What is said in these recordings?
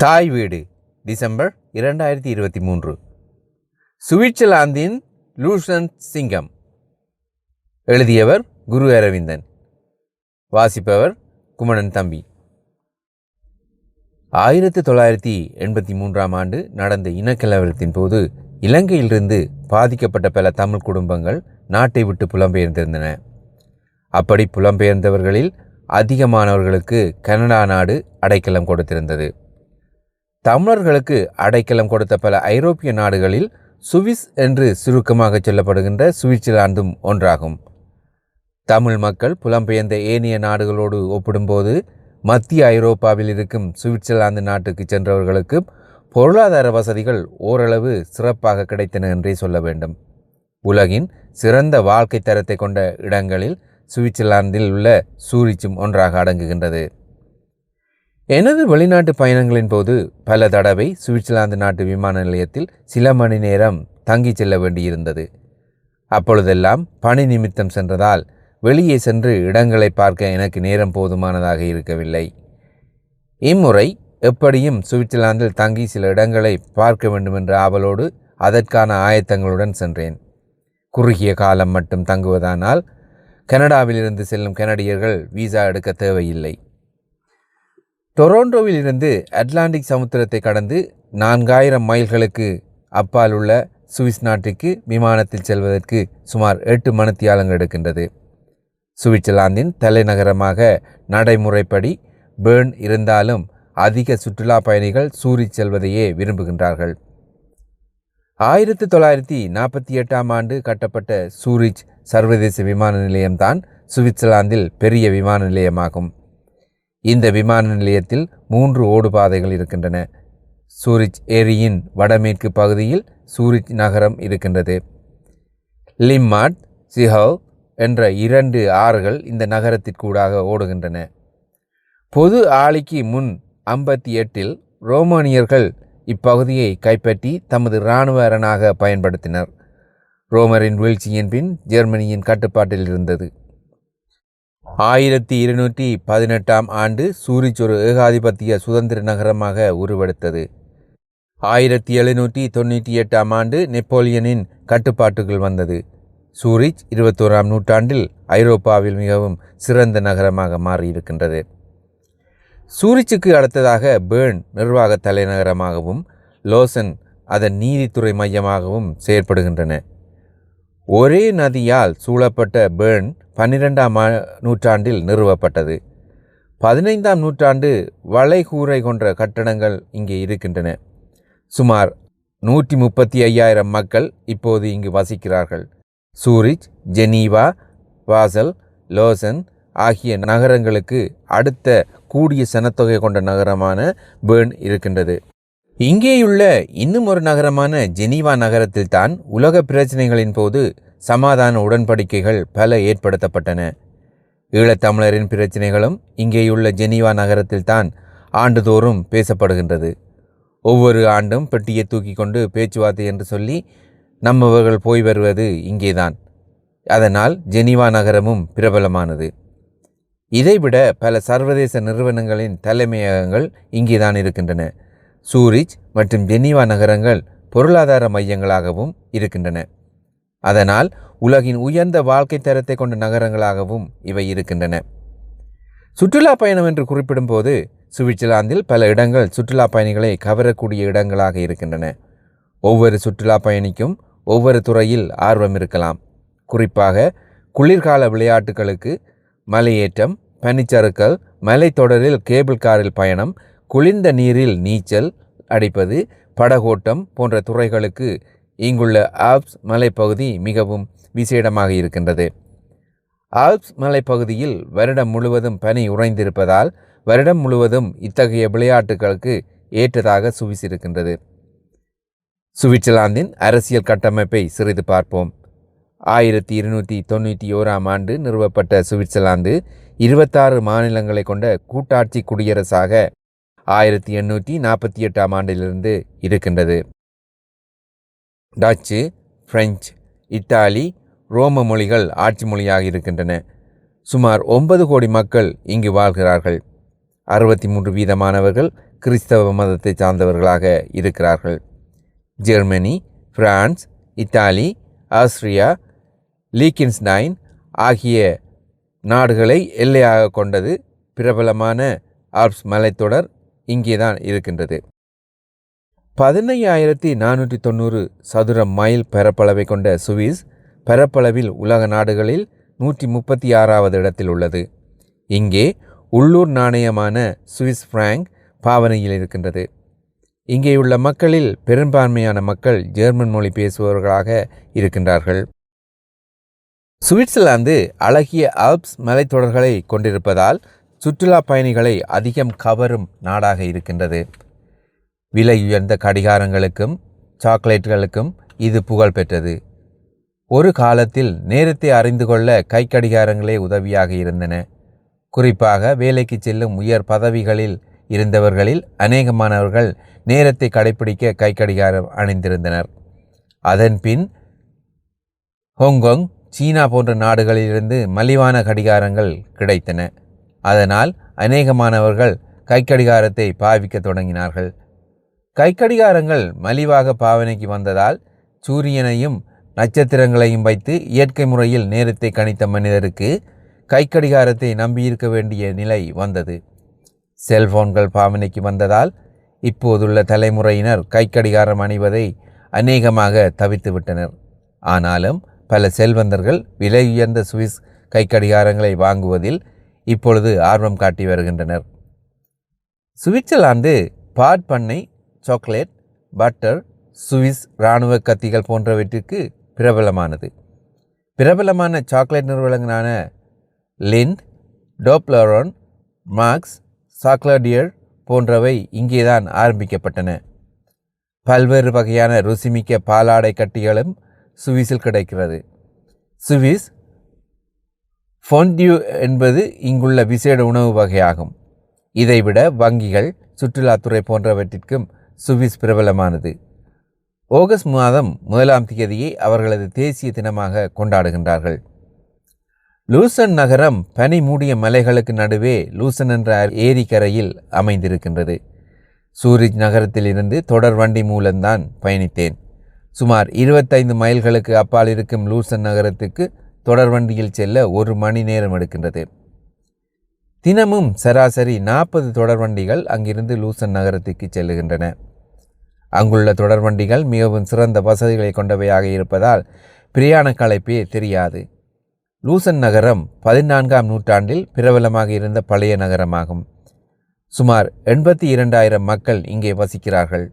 தாய் வீடு டிசம்பர் இரண்டாயிரத்தி இருபத்தி மூன்று. சுவிட்சர்லாந்தின் லூசன் சிங்கம். எழுதியவர் குரு அரவிந்தன். வாசிப்பவர் குமணன் தம்பி. ஆயிரத்தி தொள்ளாயிரத்தி எண்பத்தி மூன்றாம் ஆண்டு நடந்த இனக்கலவரத்தின் போது இலங்கையிலிருந்து பாதிக்கப்பட்ட பல தமிழ் குடும்பங்கள் நாட்டை விட்டு புலம்பெயர்ந்திருந்தன. அப்படி புலம்பெயர்ந்தவர்களில் அதிகமானவர்களுக்கு கனடா நாடு அடைக்கலம் கொடுத்திருந்தது. தமிழர்களுக்கு அடைக்கலம் கொடுத்த பல ஐரோப்பிய நாடுகளில் சுவிஸ் என்று சுருக்கமாக சொல்லப்படுகின்ற சுவிட்சர்லாந்தும் ஒன்றாகும். தமிழ் மக்கள் புலம்பெயர்ந்த ஏனைய நாடுகளோடு ஒப்பிடும்போது மத்திய ஐரோப்பாவில் இருக்கும் சுவிட்சர்லாந்து நாட்டுக்கு சென்றவர்களுக்கு பொருளாதார வசதிகள் ஓரளவு சிறப்பாக கிடைத்தன என்றே சொல்ல வேண்டும். உலகின் சிறந்த வாழ்க்கை தரத்தை கொண்ட இடங்களில் சுவிட்சர்லாந்தில் உள்ள சூரிச்சும் ஒன்றாக அடங்குகின்றது. எனது வெளிநாட்டு பயணங்களின் போது பல தடவை சுவிட்சர்லாந்து நாட்டு விமான நிலையத்தில் சில மணி நேரம் தங்கி செல்ல வேண்டியிருந்தது. அப்பொழுதெல்லாம் பணி நிமித்தம் சென்றதால் வெளியே சென்று இடங்களை பார்க்க எனக்கு நேரம் போதுமானதாக இருக்கவில்லை. இம்முறை எப்படியும் சுவிட்சர்லாந்தில் தங்கி சில இடங்களை பார்க்க வேண்டுமென்ற ஆவலோடு அதற்கான ஆயத்தங்களுடன் சென்றேன். குறுகிய காலம் மட்டும் தங்குவதானால் கனடாவிலிருந்து செல்லும் கனடியர்கள் விசா எடுக்க தேவையில்லை. டொரோண்டோவில் இருந்து அட்லாண்டிக் சமுத்திரத்தை கடந்து நான்காயிரம் மைல்களுக்கு அப்பால் உள்ள சுவிஸ் நாட்டிற்கு விமானத்தில் செல்வதற்கு சுமார் எட்டு மணித்தியாலங்கள் எடுக்கின்றது. சுவிட்சர்லாந்தின் தலைநகரமாக நடைமுறைப்படி பேர்ன் இருந்தாலும் அதிக சுற்றுலா பயணிகள் சூரி செல்வதையே விரும்புகின்றார்கள். ஆயிரத்தி தொள்ளாயிரத்தி நாற்பத்தி எட்டாம் ஆண்டு கட்டப்பட்ட சூரிச் சர்வதேச விமான நிலையம்தான் சுவிட்சர்லாந்தில் பெரிய விமான நிலையமாகும். இந்த விமான நிலையத்தில் மூன்று ஓடுபாதைகள் இருக்கின்றன. சூரிச் ஏரியின் வடமேற்கு பகுதியில் சூரிச் நகரம் இருக்கின்றது. லிம்மாட் சிஹவ் என்ற இரண்டு ஆறுகள் இந்த நகரத்திற்கூடாக ஓடுகின்றன. பொது ஆளிக்கு முன் ஐம்பத்தி எட்டில் ரோமானியர்கள் இப்பகுதியை கைப்பற்றி தமது இராணுவ அரணாக பயன்படுத்தினர். ரோமரின் வீழ்ச்சியின் பின் ஜெர்மனியின் கட்டுப்பாட்டில் இருந்தது. ஆயிரத்தி இருநூற்றி பதினெட்டாம் ஆண்டு சூரிச் ஒரு ஏகாதிபத்திய சுதந்திர நகரமாக உருவெடுத்தது. ஆயிரத்தி எழுநூற்றி தொண்ணூற்றி எட்டாம் ஆண்டு நெப்போலியனின் கட்டுப்பாட்டுக்குள் வந்தது. சூரிச் இருபத்தோராம் நூற்றாண்டில் ஐரோப்பாவில் மிகவும் சிறந்த நகரமாக மாறியிருக்கின்றது. சூரிச்சுக்கு அடுத்ததாக பேர்ன் நிர்வாக தலைநகரமாகவும் லோசன் அதன் நீதித்துறை மையமாகவும் செயற்படுகின்றன. ஒரே நதியால் சூழப்பட்ட பேர்ன் பன்னிரெண்டாம் நூற்றாண்டில் நிறுவப்பட்டது. பதினைந்தாம் நூற்றாண்டு வளைகூரை கொன்ற கட்டடங்கள் இங்கே இருக்கின்றன. சுமார் நூற்றி முப்பத்தி ஐயாயிரம் மக்கள் இப்போது இங்கு வசிக்கிறார்கள். சூரிச் ஜெனீவா வாசல் லோசன் ஆகிய நகரங்களுக்கு அடுத்த கூடிய சனத்தொகை கொண்ட நகரமான பேர்ன் இருக்கின்றது. இங்கேயுள்ள இன்னும் ஒரு நகரமான ஜெனீவா நகரத்தில்தான் உலக பிரச்சனைகளின் போது சமாதான உடன்படிக்கைகள் பல ஏற்படுத்தப்பட்டன. ஈழத்தமிழரின் பிரச்சனைகளும் இங்கேயுள்ள ஜெனீவா நகரத்தில்தான் ஆண்டுதோறும் பேசப்படுகின்றது. ஒவ்வொரு ஆண்டும் பெட்டியை தூக்கி கொண்டு பேச்சுவார்த்தை என்று சொல்லி நம்மவர்கள் போய் வருவது இங்கேதான். அதனால் ஜெனீவா நகரமும் பிரபலமானது. இதைவிட பல சர்வதேச நிறுவனங்களின் தலைமையகங்கள் இங்கேதான் இருக்கின்றன. சூரிச் மற்றும் ஜெனீவா நகரங்கள் பொருளாதார மையங்களாகவும் இருக்கின்றன. அதனால் உலகின் உயர்ந்த வாழ்க்கை தரத்தை கொண்ட நகரங்களாகவும் இவை இருக்கின்றன. சுற்றுலா பயணம் என்று குறிப்பிடும்போது சுவிட்சர்லாந்தில் பல இடங்கள் சுற்றுலா பயணிகளை கவரக்கூடிய இடங்களாக இருக்கின்றன. ஒவ்வொரு சுற்றுலா பயணிக்கும் ஒவ்வொரு துறையில் ஆர்வம் இருக்கலாம். குறிப்பாக குளிர்கால விளையாட்டுகளுக்கு மலையேற்றம் பனிச்சறுக்கல் மலைத்தொடரில் கேபிள் காரில் பயணம் குளிர்ந்த நீரில் நீச்சல் அடிப்பது படகோட்டம் போன்ற துறைகளுக்கு இங்குள்ள ஆல்ப்ஸ் மலைப்பகுதி மிகவும் விசேடமாக இருக்கின்றது. ஆல்ப்ஸ் மலைப்பகுதியில் வருடம் முழுவதும் பனி உறைந்திருப்பதால் வருடம் முழுவதும் இத்தகைய விளையாட்டுகளுக்கு ஏற்றதாக சுவிஸ் இருக்கின்றது சுவிட்சர்லாந்தின் அரசியல் கட்டமைப்பை சிறிது பார்ப்போம். ஆயிரத்தி இருநூற்றி தொண்ணூற்றி ஓராம் ஆண்டு நிறுவப்பட்ட சுவிட்சர்லாந்து இருபத்தாறு மாநிலங்களை கொண்ட கூட்டாட்சி குடியரசாக ஆயிரத்தி எண்ணூற்றி நாற்பத்தி எட்டாம் ஆண்டிலிருந்து இருக்கின்றது. டச்சு பிரெஞ்சு இத்தாலி ரோம மொழிகள் ஆட்சி மொழியாக இருக்கின்றன. சுமார் ஒன்பது கோடி மக்கள் இங்கு வாழ்கிறார்கள். அறுபத்தி மூன்று வீதமானவர்கள் கிறிஸ்தவ மதத்தை சார்ந்தவர்களாக இருக்கிறார்கள். Germany France Italy Austria Liechtenstein ஆகிய நாடுகளை எல்லையாக கொண்டது பிரபலமான ஆல்ப்ஸ் மலைத்தொடர் இங்கே தான் இருக்கின்றது. பதினையாயிரத்தி நானூற்றி தொண்ணூறு சதுர மைல் பரப்பளவை கொண்ட சுவிஸ் பரப்பளவில் உலக நாடுகளில் நூற்றி முப்பத்தி ஆறாவது இடத்தில் உள்ளது. இங்கே உள்ளூர் நாணயமான சுவிஸ் பிராங்க் பாவனையில் இருக்கின்றது. இங்கேயுள்ள மக்களில் பெரும்பான்மையான மக்கள் ஜெர்மன் மொழி பேசுபவர்களாக இருக்கின்றார்கள். சுவிட்சர்லாந்து அழகிய ஆல்ப்ஸ் மலைத்தொடர்களை கொண்டிருப்பதால் சுற்றுலா பயணிகளை அதிகம் கவரும் நாடாக இருக்கின்றது. விலை உயர்ந்த கடிகாரங்களுக்கும் சாக்லேட்டுகளுக்கும் இது புகழ் பெற்றது. ஒரு காலத்தில் நேரத்தை அறிந்து கொள்ள கை கடிகாரங்களே உதவியாக இருந்தன. குறிப்பாக வேலைக்கு செல்லும் உயர் பதவிகளில் இருந்தவர்களில் அநேகமானவர்கள் நேரத்தை கடைபிடிக்க கை கடிகாரம் அணிந்திருந்தனர். அதன்பின் ஹாங்காங் சீனா போன்ற நாடுகளிலிருந்து மலிவான கடிகாரங்கள் கிடைத்தன. அதனால் அநேகமானவர்கள் கைக்கடிகாரத்தை பாவிக்க தொடங்கினார்கள். கைக்கடிகாரங்கள் மலிவாக பாவனைக்கு வந்ததால் சூரியனையும் நட்சத்திரங்களையும் வைத்து இயற்கை முறையில் நேரத்தை கணித்த மனிதருக்கு கைக்கடிகாரத்தை நம்பியிருக்க வேண்டிய நிலை வந்தது. செல்போன்கள் பாவனைக்கு வந்ததால் இப்போதுள்ள தலைமுறையினர் கைக்கடிகாரம் அணிவதை அநேகமாக தவித்து விட்டனர் ஆனாலும் பல செல்வந்தர்கள் விலை உயர்ந்த சுவிஸ் கைக்கடிகாரங்களை வாங்குவதில் இப்பொழுது ஆர்வம் காட்டி வருகின்றனர். சுவிட்சர்லாந்து பாட் பண்ணை சாக்லேட் பட்டர் சுவிஸ் இராணுவ கத்திகள் போன்றவற்றிற்கு பிரபலமானது. பிரபலமான சாக்லேட் நிறுவனங்களான லிண்ட் டோப்லரோன் மார்க்ஸ் சாக்லடியர் போன்றவை இங்கேதான் ஆரம்பிக்கப்பட்டன. பல்வேறு வகையான ருசிமிக்க பாலாடை கட்டிகளும் சுவிஸில் கிடைக்கிறது. சுவிஸ் ஃபோன்டியூ என்பது இங்குள்ள விசேட உணவு வகையாகும். இதைவிட வங்கிகள் சுற்றுலாத்துறை போன்றவற்றிற்கும் சுவிஸ் பிரபலமானது. ஆகஸ்ட் மாதம் முதலாம் தேதியை அவர்களது தேசிய தினமாக கொண்டாடுகின்றார்கள். லூசன் நகரம் பனி மூடிய மலைகளுக்கு நடுவே லூசன் என்ற ஏரிக்கரையில் அமைந்திருக்கின்றது. சூரிஜ் நகரத்திலிருந்து தொடர் வண்டி மூலம்தான் பயணித்தேன். சுமார் இருபத்தைந்து மைல்களுக்கு அப்பால் இருக்கும் லூசன் நகரத்துக்கு தொடர்வண்டியில் செல்ல ஒரு மணி நேரம் எடுக்கின்றது. தினமும் சராசரி நாற்பது தொடர்வண்டிகள் அங்கிருந்து லூசன் நகரத்துக்கு செல்லுகின்றன. அங்குள்ள தொடர்வண்டிகள் மிகவும் சிறந்த வசதிகளை கொண்டவையாக இருப்பதால் பிரயாண களைப்பே தெரியாது. லூசன் நகரம் பதினான்காம் நூற்றாண்டில் பிரபலமாக இருந்த பழைய நகரமாகும். சுமார் எண்பத்தி இரண்டாயிரம் மக்கள் இங்கே வசிக்கிறார்கள்.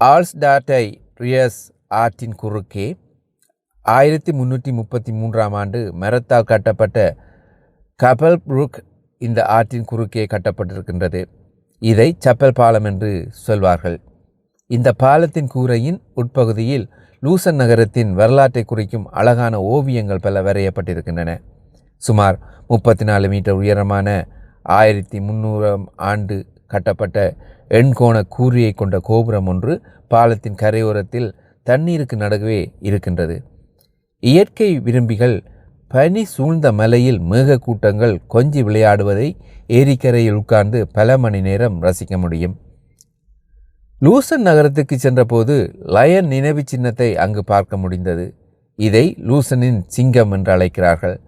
ஆல்ஸ்டாட்டை ரியஸ் ஆற்றின் குறுக்கே ஆயிரத்தி முன்னூற்றி முப்பத்தி மூன்றாம் ஆண்டு மெரத்தால் கட்டப்பட்ட கபல் புருக் இந்த ஆற்றின் குறுக்கே கட்டப்பட்டிருக்கின்றது. இதை சப்பல் பாலம் என்று சொல்வார்கள். இந்த பாலத்தின் கூரையின் உட்பகுதியில் லூசன் நகரத்தின் வரலாற்றை குறிக்கும் அழகான ஓவியங்கள் பல வரையப்பட்டிருக்கின்றன. சுமார் முப்பத்தி நாலு மீட்டர் உயரமான ஆயிரத்தி முந்நூறாம் ஆண்டு கட்டப்பட்ட எண்கோண கூரியை கொண்ட கோபுரம் ஒன்று பாலத்தின் கரையோரத்தில் தண்ணீருக்கு நடுவே இருக்கின்றது. இயற்கை விரும்பிகள் பனி சூழ்ந்த மலையில் மேகக்கூட்டங்கள் கொஞ்சி விளையாடுவதை ஏரிக்கரையில் உட்கார்ந்து பல மணி நேரம் ரசிக்க முடியும். லூசன் நகரத்துக்கு சென்றபோது லயன் நினைவு சின்னத்தை அங்கு பார்க்க முடிந்தது. இதை லூசனின் சிங்கம் என்று அழைக்கிறார்கள்.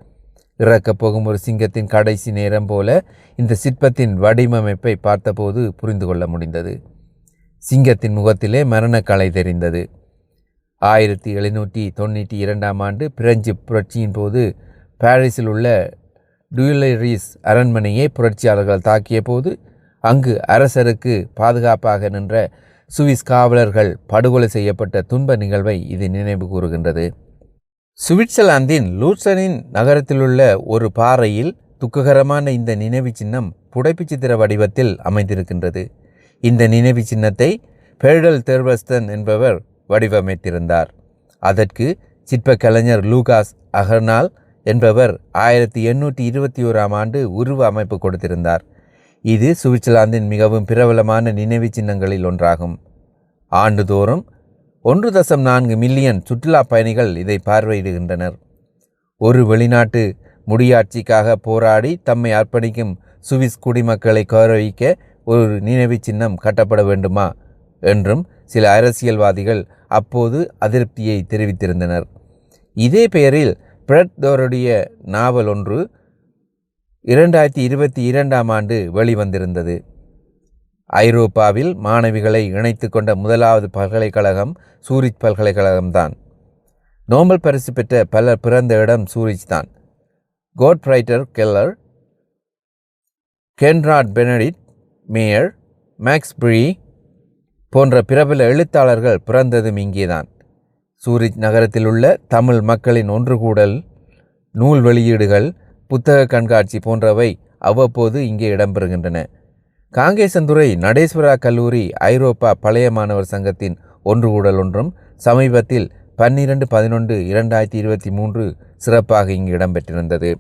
இறக்கப் போகும் ஒரு சிங்கத்தின் கடைசி நேரம் போல இந்த சிற்பத்தின் வடிவமைப்பை பார்த்தபோது புரிந்து கொள்ள முடிந்தது. சிங்கத்தின் முகத்திலே மரணக்கலை தெரிந்தது. ஆயிரத்தி எழுநூற்றி தொண்ணூற்றி இரண்டாம் ஆண்டு பிரெஞ்சு புரட்சியின் போது பாரிஸில் உள்ள டூலரிஸ் அரண்மனையை புரட்சியாளர்கள் தாக்கிய போது அங்கு அரசருக்கு பாதுகாப்பாக நின்ற சுவிஸ் காவலர்கள் படுகொலை செய்யப்பட்ட துன்ப நிகழ்வை இது நினைவு கூறுகின்றது. சுவிட்சர்லாந்தின் லூட்சனின் நகரத்திலுள்ள ஒரு பாறையில் துக்ககரமான இந்த நினைவு சின்னம் புடைப்பு சித்திர வடிவத்தில் அமைந்திருக்கின்றது. இந்த நினைவு சின்னத்தை பெர்டல் தெர்வஸ்தன் என்பவர் வடிவமைத்திருந்தார். அதற்கு சிற்பக்கலைஞர் லூகாஸ் அகர்னால் என்பவர் ஆயிரத்தி எண்ணூற்றி இருபத்தி ஓராம் ஆண்டு உருவ அமைப்பு கொடுத்திருந்தார். இது சுவிட்சர்லாந்தின் மிகவும் பிரபலமான நினைவு சின்னங்களில் ஒன்றாகும். ஆண்டுதோறும் ஒன்று தசம் நான்கு மில்லியன் சுற்றுலா பயணிகள் இதை பார்வையிடுகின்றனர். ஒரு வெளிநாட்டு முடியாட்சிக்காக போராடி தம்மை அர்ப்பணிக்கும் சுவிஸ் குடிமக்களை கௌரவிக்க ஒரு நினைவு சின்னம் கட்டப்பட வேண்டுமா? என்றும் சில அரசியல்வாதிகள் அப்போது அதிருப்தியை தெரிவித்திருந்தனர். இதே பெயரில் பிரட்தோருடைய நாவல் ஒன்று இரண்டாயிரத்தி இருபத்தி இரண்டாம் ஆண்டு வெளிவந்திருந்தது. ஐரோப்பாவில் மாணவிகளை இணைத்து கொண்ட முதலாவது பல்கலைக்கழகம் சூரிச் பல்கலைக்கழகம்தான். நோபல் பரிசு பெற்ற பலர் பிறந்த இடம் சூரிச் தான். Gottfried Keller Conrad Benedict Meyer Max Frei போன்ற பிரபல எழுத்தாளர்கள் பிறந்ததும் இங்கேதான். சூரிச் நகரத்தில் உள்ள தமிழ் மக்களின் ஒன்றுகூடல் நூல் வெளியீடுகள் புத்தக கண்காட்சி போன்றவை அவ்வப்போது இங்கே இடம்பெறுகின்றன. காங்கேசந்துறை நடேஸ்வரா கல்லூரி ஐரோப்பா பழைய மாணவர் சங்கத்தின் ஒன்றுகூடல் ஒன்றும் சமீபத்தில் பன்னிரண்டு பதினொன்று இரண்டாயிரத்தி இருபத்தி மூன்று சிறப்பாக இங்கு இடம்பெற்றிருந்தது.